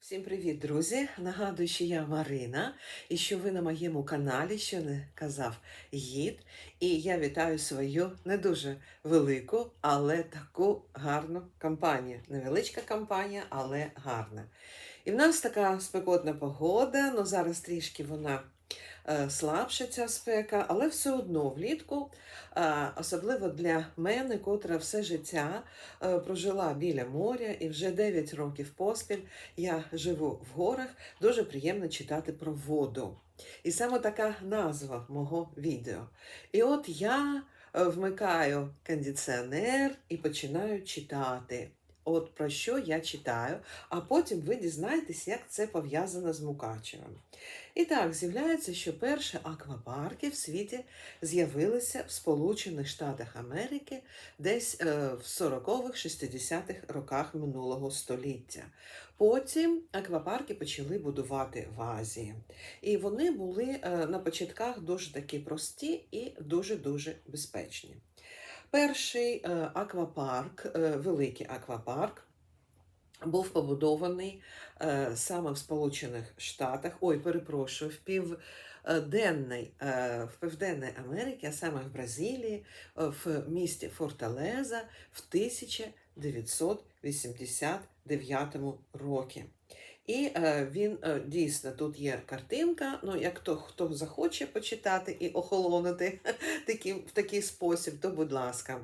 Всім привіт, друзі! Нагадую, що я Марина і що ви на моєму каналі, що не казав гід. І я вітаю свою не дуже велику, але таку гарну компанію. Невеличка компанія, але гарна. І в нас така спекотна погода, ну зараз трішки вона е, слабша ця спека, але все одно влітку, особливо для мене, котра все життя е, прожила біля моря і вже 9 років поспіль я живу в горах, дуже приємно читати про воду. І саме така назва мого відео. І от я е, вмикаю кондиціонер і починаю читати. От про що я читаю, а потім ви дізнаєтесь, як це пов'язано з Мукачевом. І так, з'являється, що перші аквапарки в світі з'явилися в Сполучених Штатах Америки десь е, в 40-х, 60-х роках минулого століття. Потім аквапарки почали будувати в Азії. І вони були е, на початках дуже такі прості і дуже-дуже безпечні. Перший е, аквапарк, великий аквапарк, був побудований е, саме в Сполучених Штатах, ой, перепрошую, в південній, е, в Південній Америці, а саме в Бразилії, е, в місті Форталеза в 1989 році. І е, він е, дійсно тут є картинка. Ну, як то хто захоче почитати і охолонути такі, в такий спосіб, то будь ласка.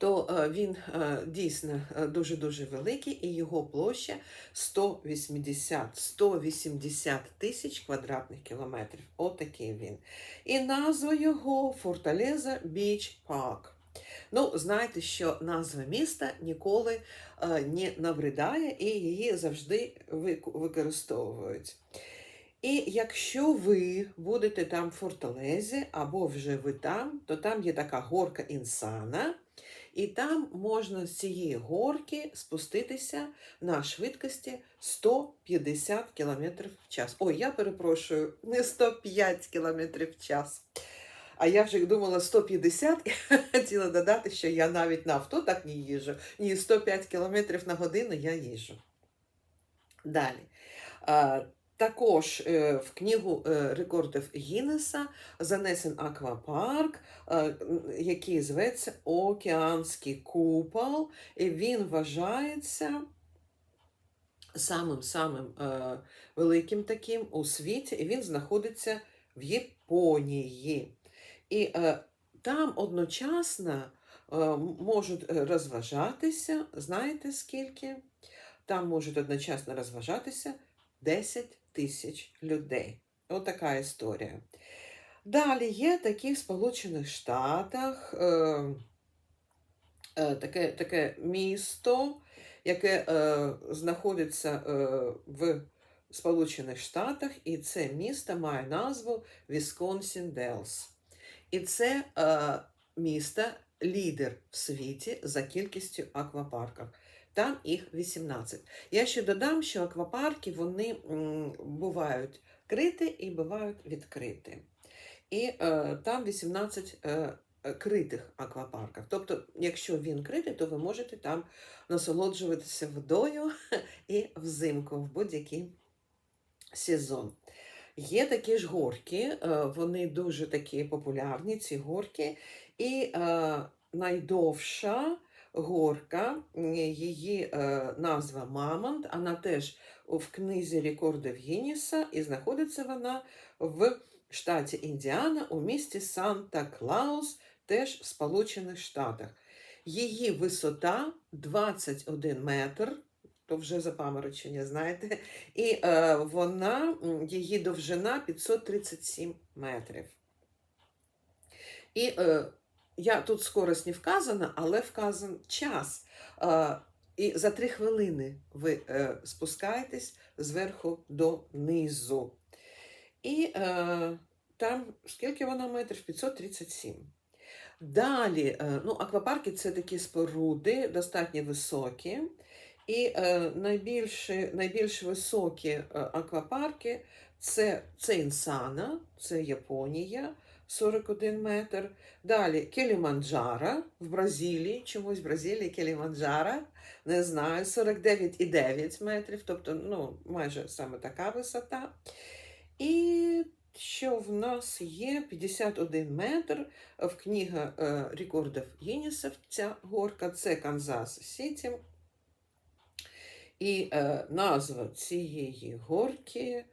То е, він е, дійсно е, дуже-дуже великий, і його площа 180 180 тисяч квадратних кілометрів. Отакий він. І назва його Форталеза Біч Парк. Ну, знаєте, що назва міста ніколи не набридає і її завжди використовують. І якщо ви будете там в Форталезі або вже ви там, то там є така горка Інсана, і там можна з цієї горки спуститися на швидкості 150 км в час. Ой, я перепрошую, не 105 км в час. А я вже думала 150 і хотіла додати, що я навіть на авто так не їжджу. Ні, 105 км на годину я їжджу. Далі. Також е, в книгу е, рекордів Гіннеса занесен аквапарк, е, який зветься Океанський купол, і він вважається самим-самим великим таким у світі, і він знаходиться в Японії. І там одночасно можуть розважатися, знаєте скільки? Там можуть одночасно розважатися 10 тисяч людей. Отака історія. Далі є такі в Сполучених Штатах е, е, таке, таке місто, яке е, знаходиться е, в Сполучених Штатах, і це місто має назву Вісконсін Делс. І це е, місто лідер в світі за кількістю аквапарків. Там їх 18. Я ще додам, що аквапарки вони бувають криті і бувають відкриті. І е, там 18 е, е, критих аквапарків. Тобто, якщо він критий, то ви можете там насолоджуватися водою і взимку в будь-який сезон. Є такі ж горки, е, вони дуже такі популярні, ці горки. І е, найдовша горка, її е, назва Мамонт, вона теж в книзі рекордів Гіннеса, і знаходиться вона в штаті Індіана у місті Санта-Клаус, теж в Сполучених Штатах. Її висота 21 метр, то вже запаморочення, знаєте, і е, вона, її довжина 537 метрів. І е, я тут скорость не вказана, але вказан час. І за три хвилини ви е, спускаєтесь зверху до низу. І е, там скільки вона метрів? 537. Далі, е, ну, аквапарки це такі споруди, достатньо високі. І е, найбільші, найбільш високі е, аквапарки це, це Інсана, це Японія, 41 метр. Далі Кіліманджаро в Бразилії, чомусь в Бразилії Кіліманджаро, не знаю, 49,9 метрів, тобто ну, майже саме така висота. І що в нас є 51 метр в книга е, рекордів Гіннесів ця горка, це Канзас Сіті. І е, назва цієї горки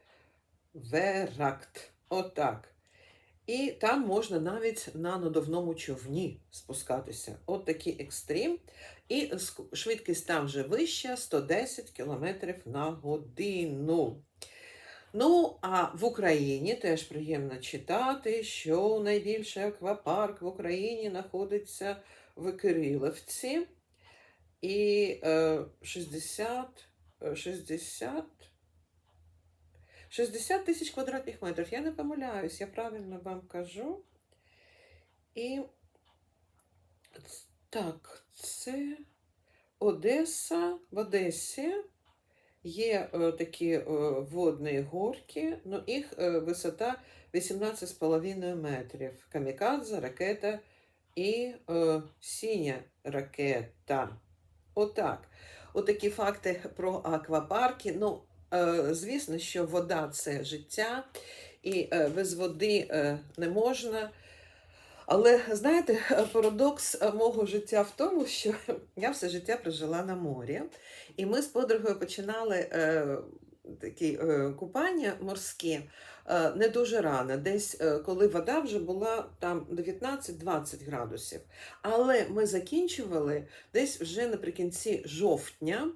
Веракт. Отак. І там можна навіть на надувному човні спускатися. От такий екстрім. І швидкість там вже вища 110 км на годину. Ну, а в Україні теж приємно читати, що найбільший аквапарк в Україні знаходиться в Кирилівці. І е, 60, е, 60, 60 тисяч квадратних метрів. Я не помиляюсь, я правильно вам кажу. І так, це Одеса. В Одесі є е, такі е, водні горки, ну їх е, висота 18,5 метрів. Камікадзе, ракета і е, синя ракета. Отак. Отакі факти про аквапарки. Ну, звісно, що вода це життя, і е, без води е, не можна. Але знаєте, парадокс е, мого життя в тому, що я все життя прожила на морі, і ми з подругою починали е, такі е, купання морські е, не дуже рано, десь е, коли вода вже була там 19-20 градусів. Але ми закінчували десь вже наприкінці жовтня.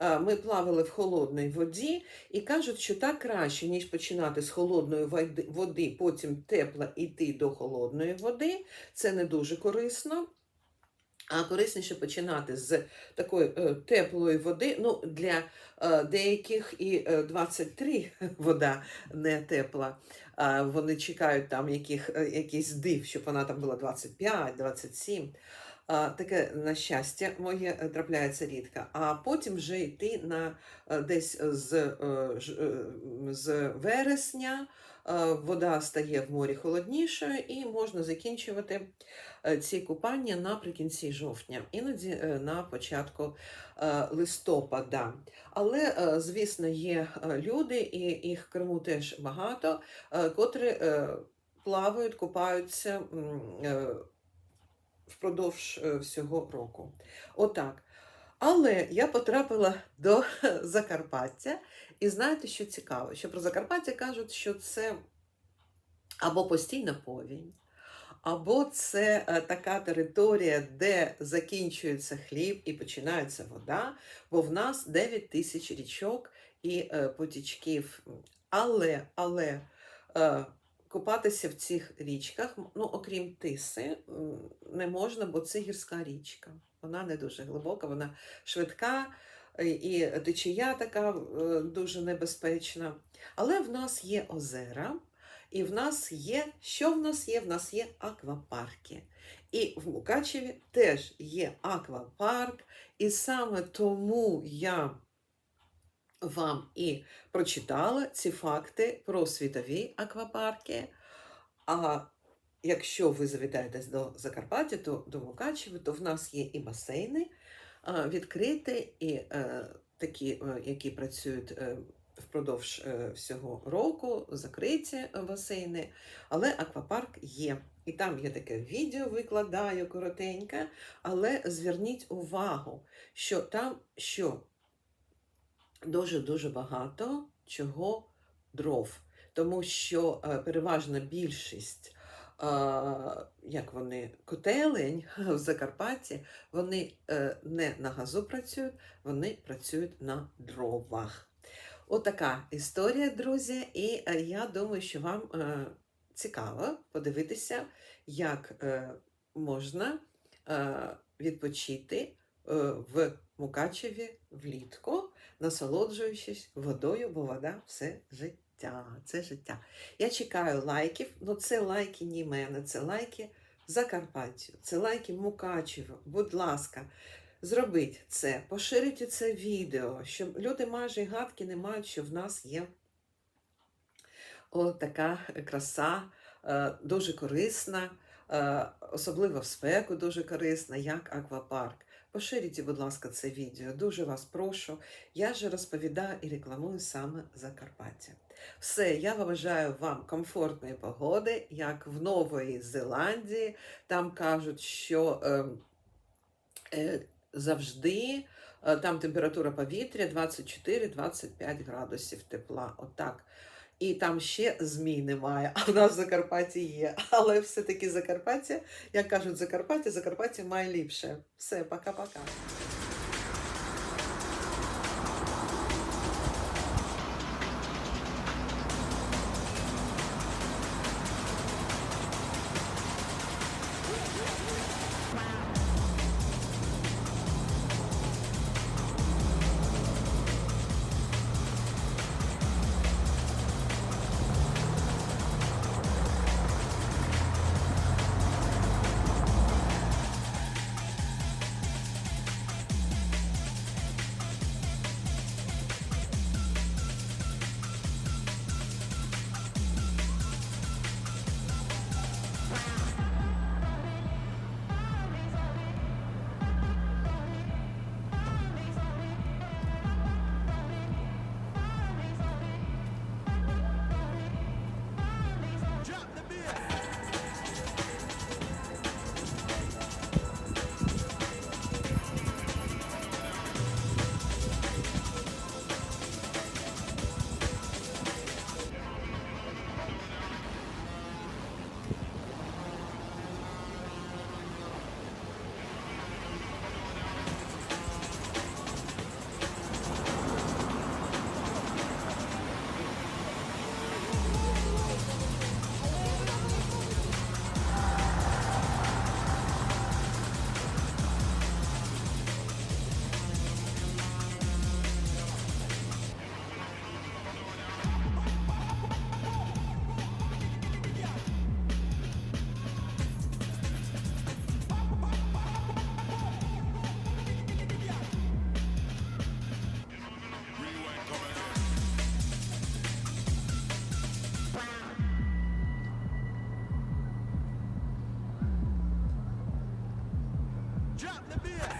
Е, Ми плавали в холодній воді і кажуть, що так краще, ніж починати з холодної води, потім тепло йти до холодної води. Це не дуже корисно. А корисніше починати з такої е, теплої води. Ну, для е, деяких і е, 23 вода не тепла. А вони чекають там яких, е, якийсь див, щоб вона там була 25, 27. Таке, на щастя, моє е, трапляється рідко. А потім вже йти на е, десь з, е, з вересня. Вода стає в морі холоднішою, і можна закінчувати ці купання наприкінці жовтня, іноді на початку листопада. Але, звісно, є люди, і їх в Криму теж багато, котрі плавають, купаються впродовж е, всього року. Отак. Але я потрапила до Закарпаття, і знаєте, що цікаво? Що про Закарпаття кажуть, що це або постійна повінь, або це е, така територія, де закінчується хліб і починається вода, бо в нас 9 тисяч річок і е, потічків. Але, але купатися в цих річках, ну, окрім тиси, не можна, бо це гірська річка. Вона не дуже глибока, вона швидка, е, і течія така е, дуже небезпечна. Але в нас є озера, і в нас є, що в нас є? В нас є аквапарки. І в Мукачеві теж є аквапарк, і саме тому я вам і прочитала ці факти про світові аквапарки. А якщо ви завітаєтесь до Закарпаття, то до Мукачева, то в нас є і басейни відкриті, і е, такі, е, які працюють е, впродовж всього року, закриті басейни, але аквапарк є. І там є таке відео, викладаю коротеньке, але зверніть увагу, що там що дуже-дуже багато чого дров, тому що е, переважна більшість, е, як вони, котелень в Закарпатті, вони е, не на газу працюють, вони працюють на дровах. Отака історія, друзі, і я думаю, що вам цікаво подивитися, як можна відпочити в Мукачеві влітку насолоджуючись водою, бо вода все життя. Це життя. Я чекаю лайків, але це лайки не мене, це лайки Закарпаттю, це лайки Мукачево. Будь ласка, зробіть це, поширюйте це відео, щоб люди майже гадки не мають, що в нас є о, така краса е, дуже корисна, е, особливо в спеку дуже корисна, як аквапарк. Поширіть, будь ласка, це відео. Дуже вас прошу. Я же розповідаю і рекламую саме Закарпаття. Все, я бажаю вам комфортної погоди, як в Нової Зеландії. Там кажуть, що е, е, завжди е, там температура повітря 24-25 градусів тепла. Отак. І там ще змій немає, а в нас в Закарпатті є. Але все-таки Закарпаття, як кажуть, Закарпаття, Закарпаття має ліпше. Все, пока-пока. Drop the beat.